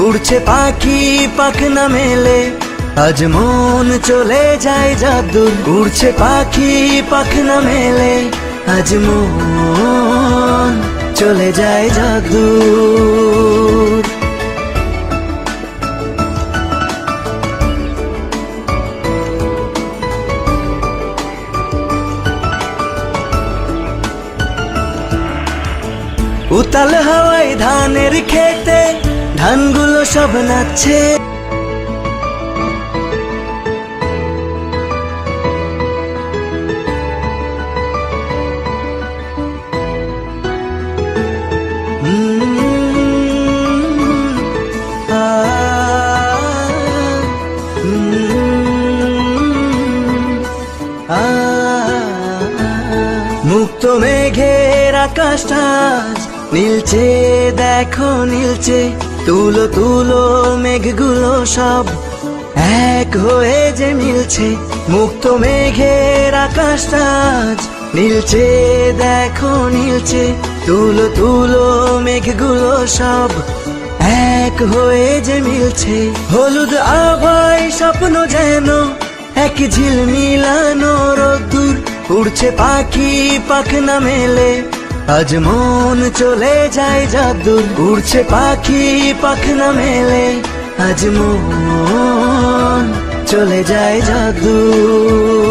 উড়ছে পাখি পাখনা মেলে। আজ মন চলে যায় জাদুর। উড়ছে পাখি পাখনা মেলে। আজ মন চলে যায় জাদুর। উতাল হাওয়ায় ধানের খেতে ধানগুলো সব নাচছে মুক্ত মেঘের আকাশটা নীলচে দেখো নীলচে তুলো তুলো মেঘগুলো সব এক হয়ে যে মিলছে। মুক্ত মেঘের আকাশটা নীলচে, দেখো নীলচে। তুলো তুলো মেঘগুলো সব এক হয়ে যে মিলছে। হলুদ আভাই স্বপ্ন যেন এক ঝিল মিলানো রোদ্দুর। উড়ছে পাখি পাখনা মেলে। আজ মন চলে যায় জাদুর উড়ছে পাখি পাখনা মেলে। আজ মন চলে যায় জাদুর।